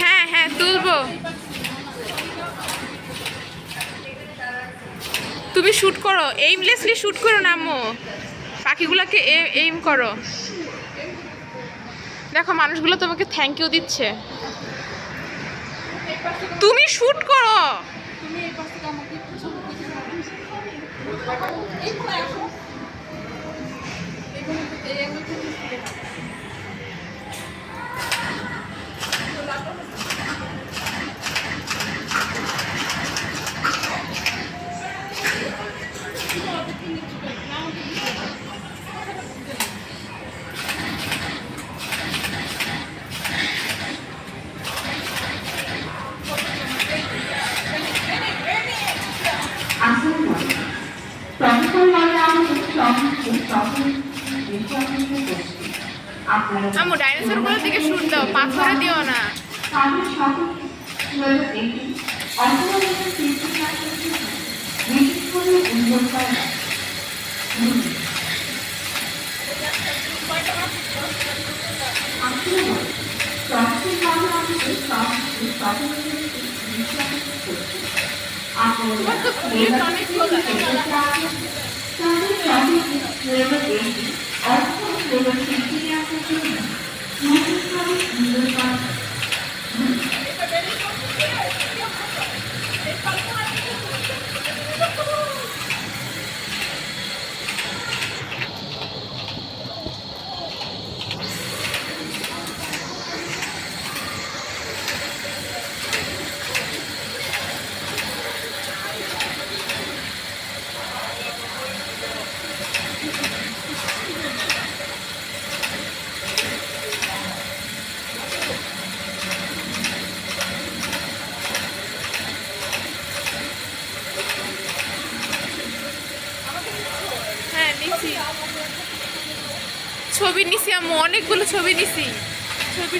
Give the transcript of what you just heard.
হ্যাঁ হ্যাঁ তুলবো। তুমি শুট করো এইমলেসলি শুট করো না, আম্মু। পাখিগুলোকে এইম করো। দেখো, মানুষগুলো তোমাকে থ্যাংক ইউ দিচ্ছে। তুমি শুট করো। তুমি আপনারা আম্মু ডাইনোসরগুলোর দিকে শুট দাও পাথরে দিও না। তাদের নিছি। ছবি নিছি আমি অনেকগুলো ছবি নিছি। ছবি